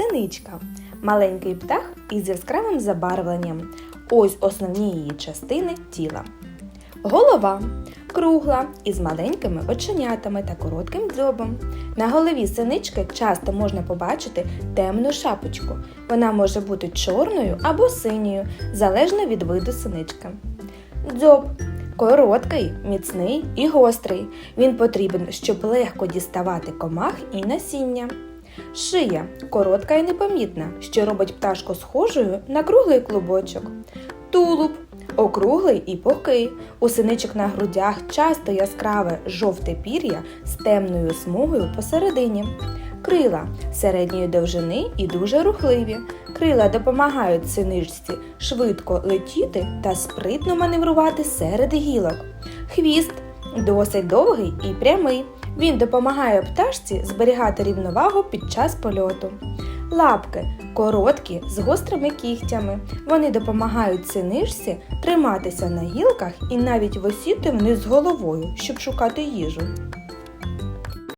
Синичка маленький птах із яскравим забарвленням. Ось основні її частини тіла. Голова кругла із маленькими оченятами та коротким дзьобом. На голові синички часто можна побачити темну шапочку. Вона може бути чорною або синьою, залежно від виду синички. Дзьоб короткий, міцний і гострий. Він потрібен, щоб легко діставати комах і насіння. Шия коротка і непомітна, що робить пташку схожою на круглий клубочок. Тулуб округлий і пухкий. У синичок на грудях часто яскраве жовте пір'я з темною смугою посередині. Крила середньої довжини і дуже рухливі. Крила допомагають синичці швидко летіти та спритно маневрувати серед гілок. Хвіст досить довгий і прямий. Він допомагає пташці зберігати рівновагу під час польоту. Лапки короткі з гострими кігтями. Вони допомагають синишці триматися на гілках і навіть висіти вниз головою, щоб шукати їжу.